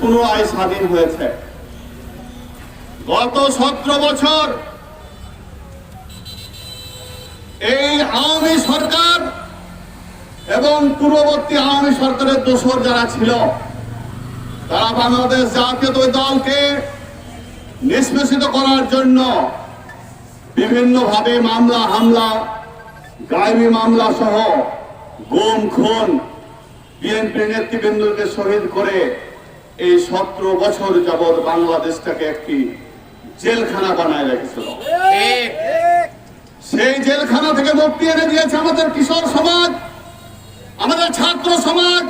পুনরায় স্বাধীন হয়েছে। গত সতেরো বছর এই আওয়ামী সরকার এবং পূর্ববর্তী আওয়ামী সরকারের দোসর যারা ছিল, তারা বাংলাদেশ জাতীয় দলকে নিষ্পেষিত করার জন্য বিভিন্নভাবে মামলা, হামলা গায়েবী মামলা সহ গুম, খুন বিএনপি নেতৃবৃন্দকে শহীদ করে এই সতেরো বছর যাবৎ বাংলাদেশটাকে একটি জেলখানা বানায় রেখেছিল। সেই জেলখানা থেকে মুক্তি এনে দিয়েছে আমাদের কিশোর সমাজ, আমাদের ছাত্র সমাজ,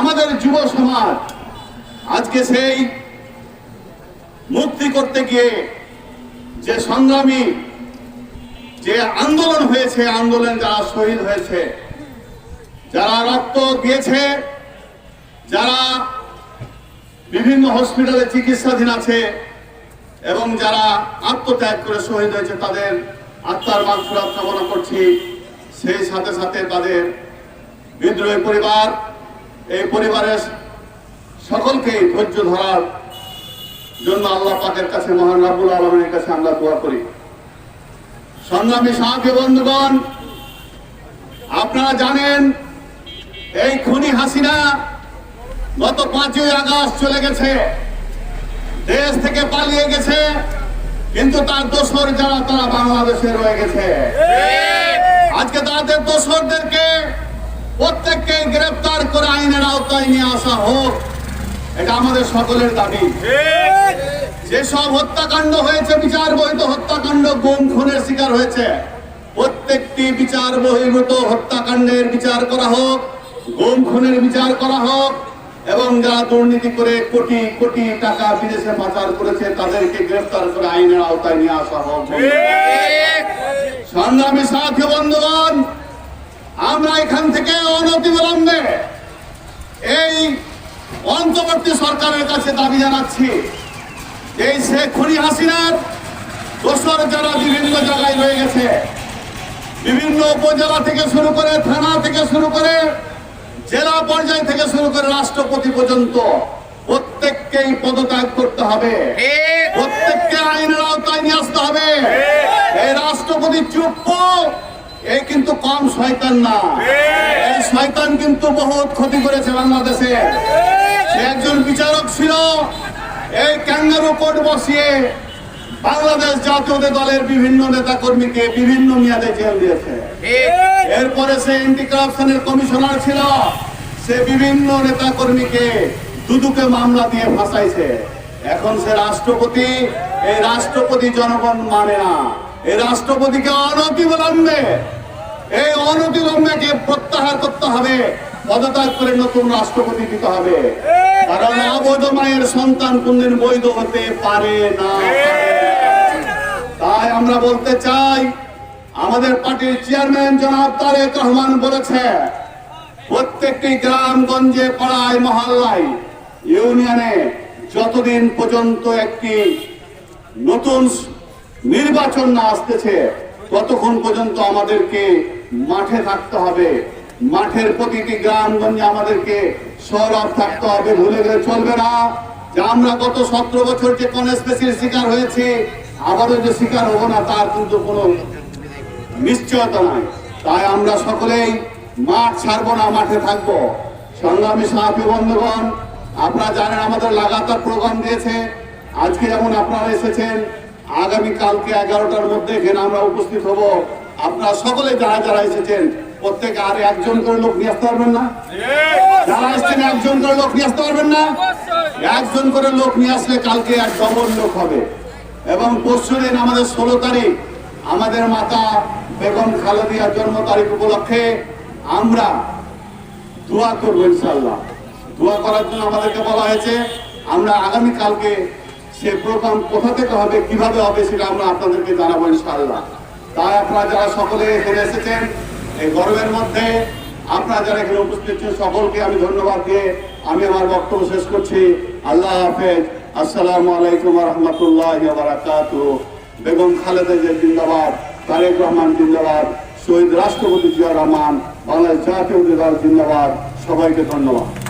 আমাদের যুব সমাজ। আজকে সেই মুক্তি করতে গিয়ে যে সংগ্রামী, যে আন্দোলন হয়েছে, আন্দোলন যারা শহীদ হয়েছে, যারা রক্ত দিয়েছে, যারা বিভিন্ন হসপিটালে চিকিৎসাধীন আছে এবং যারা আত্মত্যাগ করে শহীদ হয়েছে তাদের আত্মার মাংসরাত কামনা করছি। সেই সাথে সাথে তাদের বিদ্রোহী পরিবার, এই পরিবারের সকলকেই ধৈর্য ধরার জন্য আল্লাহ পাকের কাছে মহান রাবুল আলমের কাছে আমরা দোয়া করি। সংগ্রামী সাহায্য বন্ধুগণ, আপনারা জানেন, এই খুনি হাসিনা গত পাঁচই আগস্ট চলে গেছে। দেশ থেকে পালিয়ে গেছে, কিন্তু তার দোসর যারা তারা বাংলাদেশে রয়ে গেছে। আজকে তাদের দোসরদেরকে প্রত্যেককে গ্রেফতার করে আইনের আওতায় নিয়ে আসা হোক, এটা আমাদের সকলের দাবি। যেসব হত্যাকাণ্ড হয়েছে বিচার বহিত হত্যাকাণ্ড গুম, খুনের শিকার হয়েছে, প্রত্যেকটি বিচার বহির্ভূত হত্যাকাণ্ডের বিচার করা হোক, গুম, খুনের বিচার করা হোক এবং যারা দুর্নীতি করে কোটি কোটি টাকা বিদেশে পাচার করেছে, তাদেরকে গ্রেফতার করে আইনের আওতায় নিয়ে আসা হোক সংগ্রামী সাথী বন্ধুগণ, আমরা এখান থেকে অনতিবিলম্বে এই অন্তর্বর্তী সরকারের কাছে দাবি জানাচ্ছি এই শেখ খনি হাসিনার দোসর যারা বিভিন্ন জায়গায় রয়ে গেছে, বিভিন্ন উপজেলা থেকে শুরু করে থানা থেকে শুরু করে জেলা পর্যায় থেকে শুরু করে রাষ্ট্রপতি পর্যন্ত প্রত্যেককেই পদত্যাগ করতে হবে। প্রত্যেককে আইনের আওতায় নিয়ে আসতে হবে। এই রাষ্ট্রপতি চুপ এই কিন্তু কম শয়তান না। এই শয়তান কিন্তু বহুত ক্ষতি করেছে বাংলাদেশে। একজন বিচারক ছিল এই ক্যাঙ্গারু কোর্ট বসিয়ে বাংলাদেশ জাতীয় দলের বিভিন্ন নেতা কর্মীকে বিভিন্ন মেয়াদে জেল দিয়েছে। এরপরে সে এন্টি কারাপশনের কমিশনার ছিল। সে বিভিন্ন নেতা কর্মীকে দুদুকে মামলা দিয়ে ফাঁসাইছে। এখন সে রাষ্ট্রপতি এই রাষ্ট্রপতি জনগণ মানে না। এই রাষ্ট্রপতিকে অনতিবিলম্বে এই অনতিবিলম্বে প্রত্যাহার করতে হবে পদত্যাগ করে নতুন রাষ্ট্রপতি দিতে হবে। কারণ অবৈধ মায়ের সন্তান কোনদিন বৈধ হতে পারে না। তাই আমরা বলতে চাই, আমাদের পার্টির চেয়ারম্যান জনাব তারেক রহমান বলেছে, প্রত্যেকটি গ্রামগঞ্জে পাড়ায়, মহল্লায়, ইউনিয়নে যতদিন পর্যন্ত একটি নতুন নির্বাচন না আসতেছে, ততক্ষণ পর্যন্ত আমাদেরকে মাঠে থাকতে হবে। মাঠের প্রতিটি গ্রামগঞ্জে আমাদেরকে সরব থাকতে হবে, ভুলে গেলে চলবে না। যে আমরা গত সতেরো বছর যে কনস্পেসির শিকার হয়েছি আবারও যে শিকার হব না, তার কিন্তু কোনো নিশ্চয়তা নাই। তাই আমরা সকলেই মাঠ ছাড়বো না, মাঠে থাকব। সংগ্রামী সাহাবি বন্ধুগণ, আপনারা জানেন আমাদের লাগাতার প্রোগ্রাম দিয়েছে। আজকে যেমন আপনারা এসেছেন আগামী কালকে এগারোটার মধ্যে এখানে আমরা উপস্থিত হব। আপনারা সকলে যারা যারা এসেছেন, প্রত্যেকে আর একজন করে লোক নিয়ে আসতে পারবেন না? যারা এসছেন, একজন করে লোক নিয়ে আসতে পারবেন না? একজন করে লোক নিয়ে আসলে কালকে এক ডবল লোক হবে। এবং পরশু দিন আমাদের ষোলো তারিখ, আমাদের মাতা বেগম খালেদিয়ার জন্ম তারিখ উপলক্ষে আমরা দোয়া করব ইনশাল্লাহ দোয়া করার জন্য আমাদেরকে বলা হয়েছে, আমরা আগামী কালকে সে প্রোগ্রাম কোথা থেকে হবে, কীভাবে হবে সেটা আমরা আপনাদেরকে জানাব ইনশাল্লাহ তাই আপনারা যারা সকলে এখানে এসেছেন, এই গরমের মধ্যে আপনারা যারা এখানে উপস্থিত সকলকে আমি ধন্যবাদ দিয়ে আমি আমার বক্তব্য শেষ করছি। আল্লাহ হাফেজ। আসসালামু আলাইকুম রহমতুল্লাহ বারাকাত বেগম খালেদা জিয়া জিন্দাবাদ, তারেক রহমান জিন্দাবাদ, শহীদ রাষ্ট্রপতি জিয়া রহমান, বাংলাদেশ জাতীয় জিন্দাবাদ। সবাইকে ধন্যবাদ।